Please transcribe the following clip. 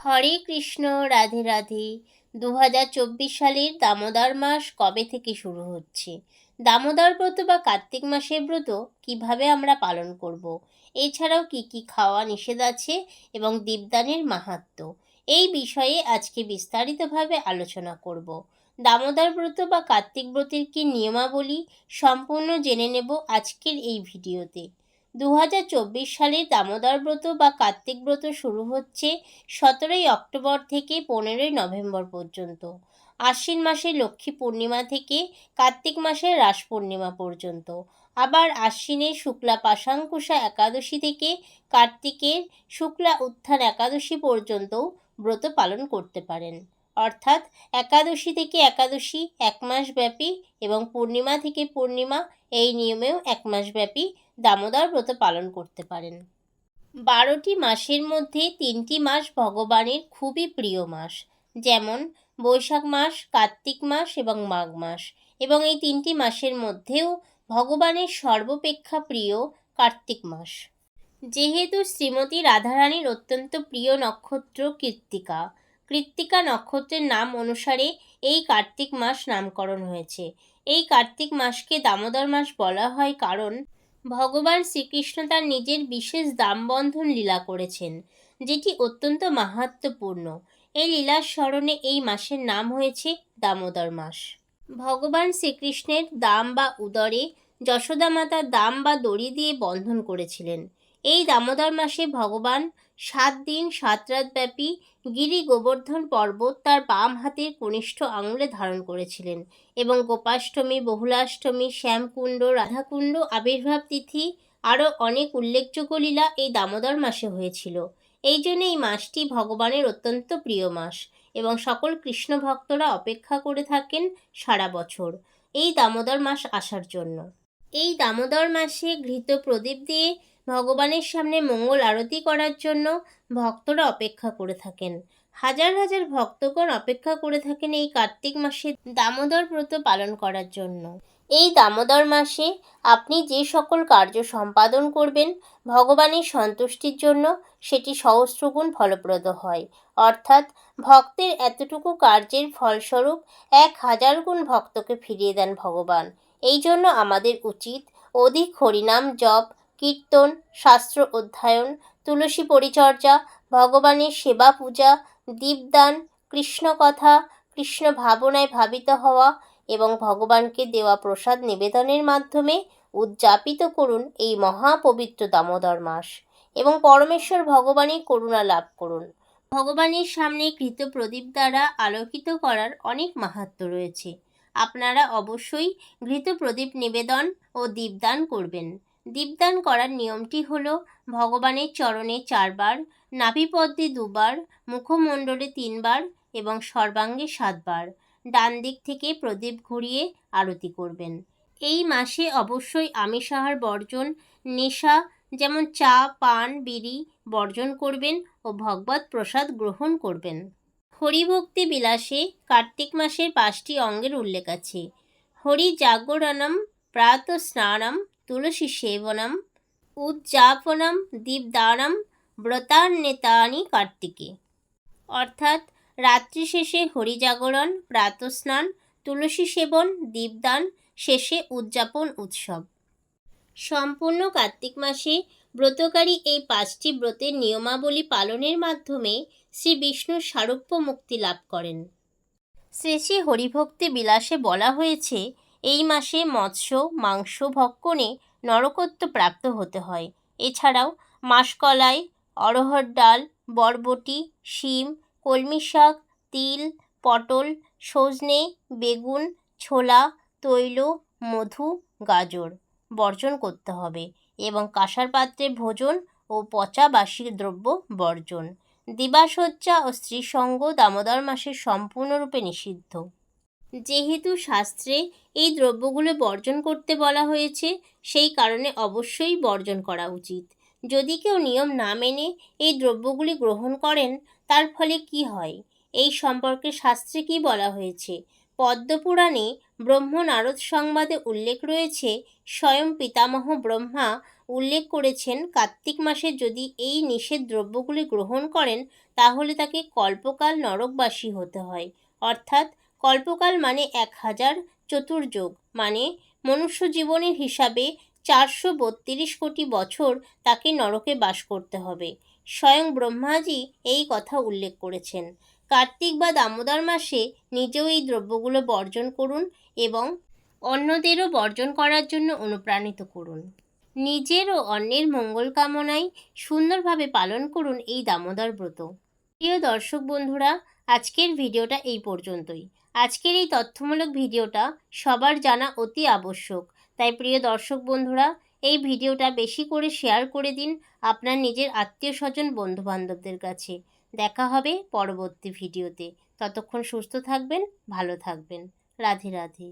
হরে কৃষ্ণ, রাধে রাধে। দু হাজার চব্বিশ সালের দামোদর মাস কবে থেকে শুরু হচ্ছে? দামোদর ব্রত বা কার্তিক মাসের ব্রত কীভাবে আমরা পালন করব। এছাড়াও কি কি খাওয়া নিষেধ আছে এবং দীপদানের মাহাত্ম্য এই বিষয়ে আজকে বিস্তারিতভাবে আলোচনা করব। দামোদর ব্রত বা কার্তিক ব্রতের কি নিয়মাবলী সম্পূর্ণ জেনে নেব আজকের এই ভিডিওতে। দু সালের দামোদর ব্রত বা কার্তিক ব্রত শুরু হচ্ছে সতেরোই অক্টোবর থেকে পনেরোই নভেম্বর পর্যন্ত। আশ্বিন মাসে লক্ষ্মী পূর্ণিমা থেকে কার্তিক মাসের রাস পূর্ণিমা পর্যন্ত। আবার আশ্বিনে শুক্লা পাশাঙ্কুশা একাদশী থেকে কার্তিকের শুক্লা উত্থান একাদশী পর্যন্তও ব্রত পালন করতে পারেন। অর্থাৎ একাদশী থেকে একাদশী এক মাস ব্যাপী এবং পূর্ণিমা থেকে পূর্ণিমা এই নিয়মেও এক মাস ব্যাপী দামোদর ব্রত পালন করতে পারেন। বারোটি মাসের মধ্যে তিনটি মাস ভগবানের খুবই প্রিয় মাস, যেমন বৈশাখ মাস, কার্তিক মাস এবং মাঘ মাস। এবং এই তিনটি মাসের মধ্যেও ভগবানের সর্বাপেক্ষা প্রিয় কার্তিক মাস। যেহেতু শ্রীমতী রাধারানীর অত্যন্ত প্রিয় নক্ষত্র কৃত্তিকা কৃত্তিকা নক্ষত্রের নাম অনুসারে এই কার্তিক মাস নামকরণ হয়েছে। এই কার্তিক মাসকে দামোদর মাস বলা হয় কারণ ভগবান শ্রীকৃষ্ণ তার নিজের বিশেষ দামবন্ধন লীলা করেছেন, যেটি অত্যন্ত মাহাত্মপূর্ণ এই লীলার স্মরণে এই মাসের নাম হয়েছে দামোদর মাস। ভগবান শ্রীকৃষ্ণের দাম বা উদরে যশোদা মাতার দাম বা দড়ি দিয়ে বন্ধন করেছিলেন। এই দামোদর মাসে ভগবান সাত দিন, সাত রাত ব্যাপী গিরি গোবর্ধন পর্বত তার বাম হাতের কনিষ্ঠ আঙুলে ধারণ করেছিলেন এবং গোপাষ্টমী, বহুলাষ্টমী, শ্যামকুণ্ড, রাধাকুণ্ড, আবির্ভাব তিথি আরও অনেক উল্লেখযোগ্য লীলা এই দামোদর মাসে হয়েছিল। এই জন্য এই মাসটি ভগবানের অত্যন্ত প্রিয় মাস এবং সকল কৃষ্ণ ভক্তরা অপেক্ষা করে থাকেন সারা বছর এই দামোদর মাস আসার জন্য। এই দামোদর মাসে ঘৃত প্রদীপ দিয়ে ভগবানের সামনে মঙ্গল আরতি করার জন্য ভক্তরা অপেক্ষা করে থাকেন। হাজার হাজার ভক্তগণ অপেক্ষা করে থাকেন এই কার্তিক মাসে দামোদর ব্রত পালন করার জন্য। এই দামোদর মাসে আপনি যে সকল কার্য সম্পাদন করবেন, ভগবানের সন্তুষ্টির জন্য সেটি সহস্রগুণ ফলপ্রদ হয়। অর্থাৎ ভক্তের এতটুকু কার্যের ফলস্বরূপ এক হাজার গুণ ভক্তকে ফিরিয়ে দেন ভগবান। এই জন্য আমাদের উচিত অধিক হরিনাম জপ কীর্তন, শাস্ত্র অধ্যয়ন, তুলসী পরিচর্যা, ভগবানের সেবা পূজা, দীপদান কৃষ্ণ কথা কৃষ্ণ ভাবনায় ভাবিত হওয়া এবং ভগবানকে দেওয়া প্রসাদ নিবেদনের মাধ্যমে উদযাপিত করুন এই মহাপবিত্র দামোদর মাস এবং পরমেশ্বর ভগবানের করুণা লাভ করুন। ভগবানের সামনে কৃত প্রদীপ দ্বারা আলোকিত করার অনেক মাহাত্ম্য রয়েছে। আপনারা অবশ্যই ঘৃত প্রদীপ নিবেদন ও দীপদান করবেন। দীপদান করার নিয়মটি হল, ভগবানের চরণে চারবার, নাভিপদ্মে দুবার, মুখমণ্ডলে তিনবার এবং সর্বাঙ্গে সাতবার। ডান দিক থেকে প্রদীপ ঘুরিয়ে আরতি করবেন। এই মাসে অবশ্যই আমিষাহার বর্জন, নেশা যেমন চা, পান, বিড়ি বর্জন করবেন ও ভগবত প্রসাদ গ্রহণ করবেন। হরিভক্তি বিলাসে কার্তিক মাসের পাঁচটি অঙ্গের উল্লেখ আছে। হরি জাগরণম প্রাত স্নানম তুলসী সেবনম উদযাপনম দীপদানম ব্রতান্বেতানি কার্তিকে অর্থাৎ রাত্রি শেষে হরিজাগরণ প্রাতস্নান তুলসী সেবন দীপদান শেষে উদযাপন উৎসব সম্পূর্ণ কার্তিক মাসে ব্রতকারী এই পাঁচটি ব্রতের নিয়মাবলী পালনের মাধ্যমে শ্রী বিষ্ণুর সারূপ্য মুক্তি লাভ করেন। শ্রী শ্রী হরিভক্তি বিলাসে বলা হয়েছে এই মাসে মৎস্য, মাংস, ভক্ষণে নরকত্ব প্রাপ্ত হতে হয়। এছাড়াও মাসকলাই, অড়হর ডাল, বরবটি, শিম, কলমি শাক, তিল, পটল, সজনে, বেগুন, ছোলা, তৈল, মধু, গাজর বর্জন করতে হবে এবং কাঁসার পাত্রে ভোজন ও পচা বাসি দ্রব্য বর্জন। দিবাসজ্জা ও স্ত্রীসঙ্গ দামোদর মাসে সম্পূর্ণরূপে নিষিদ্ধ। যেহেতু শাস্ত্রে এই দ্রব্যগুলো বর্জন করতে বলা হয়েছে, সেই কারণে অবশ্যই বর্জন করা উচিত। যদি কেউ নিয়ম না মেনে এই দ্রব্যগুলি গ্রহণ করেন, তার ফলে কি হয়? এই সম্পর্কে শাস্ত্রে কি বলা হয়েছে? পদ্মপুরাণে ব্রহ্ম নারদ সংবাদে উল্লেখ রয়েছে, স্বয়ং পিতামহ ব্রহ্মা উল্লেখ করেছেন, কার্তিক মাসে যদি এই নিষেধ দ্রব্যগুলি গ্রহণ করেন, তাহলে তাকে কল্পকাল নরকবাসী হতে হয়। অর্থাৎ কল্পকাল মানে এক হাজার চতুর্যোগ মানে মনুষ্য জীবনের হিসাবে চারশো বত্রিশ কোটি বছর তাকে নরকে বাস করতে হবে। স্বয়ং ব্রহ্মাজি এই কথা উল্লেখ করেছেন। কার্তিক বা দামোদর মাসে নিজেও এই দ্রব্যগুলো বর্জন করুন এবং অন্যদেরও বর্জন করার জন্য অনুপ্রাণিত করুন। নিজের ও অন্যের মঙ্গল কামনায় সুন্দরভাবে পালন করুন এই দামোদর ব্রত। প্রিয় দর্শক বন্ধুরা, আজকের ভিডিওটা এই পর্যন্তই। আজকের এই তথ্যমূলক ভিডিওটা সবার জানা অতি আবশ্যক। তাই প্রিয় দর্শক বন্ধুরা, এই ভিডিওটা বেশি করে শেয়ার করে দিন আপনার নিজের আত্মীয় স্বজন বন্ধুবান্ধবদের কাছে। দেখা হবে পরবর্তী ভিডিওতে। ততক্ষণ সুস্থ থাকবেন, ভালো থাকবেন। রাধে রাধে।